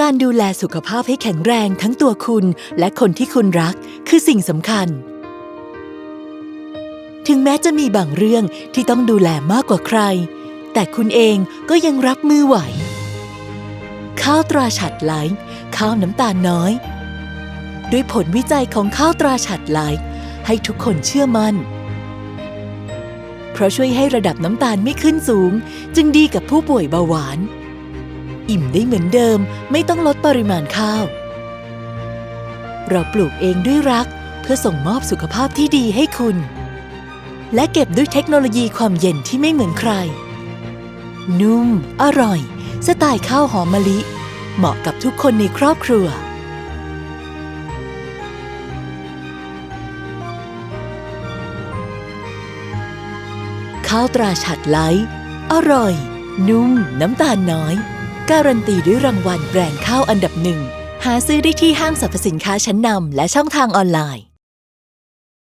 การดูแลสุขภาพให้แข็งแรงทั้งตัวคุณและคนที่คุณรักคือสิ่งสำคัญ ถึงแม้จะมีบางเรื่องที่ต้องดูแลมากกว่าใคร แต่คุณเองก็ยังรับมือไหว ข้าวตราฉัดไลท์ข้าวน้ำตาลน้อย ด้วยผลวิจัยของข้าวตราฉัดไลท์ให้ทุกคนเชื่อมัน่น เพราะช่วยให้ระดับน้ำตาลไม่ขึ้นสูง จึงดีกับผู้ป่วยเบาหวาน อิ่มได้เหมือนเดิม ไม่ต้องลดปริมาณข้าว เราปลูกเองด้วยรักเพื่อส่งมอบสุขภาพที่ดีให้คุณ และเก็บด้วยเทคโนโลยีความเย็นที่ไม่เหมือนใคร นุ่ม อร่อย สไตล์ข้าวหอมมะลิ เหมาะกับทุกคนในครอบครัวข้าวตราฉัดไลท์อร่อย นุ่ม น้ำตาลน้อย การันตีด้วยรางวัลแบรนด์ข้าวอันดับหนึ่ง หาซื้อได้ที่ห้างสรรพสินค้าชั้นนำและช่องทางออนไลน์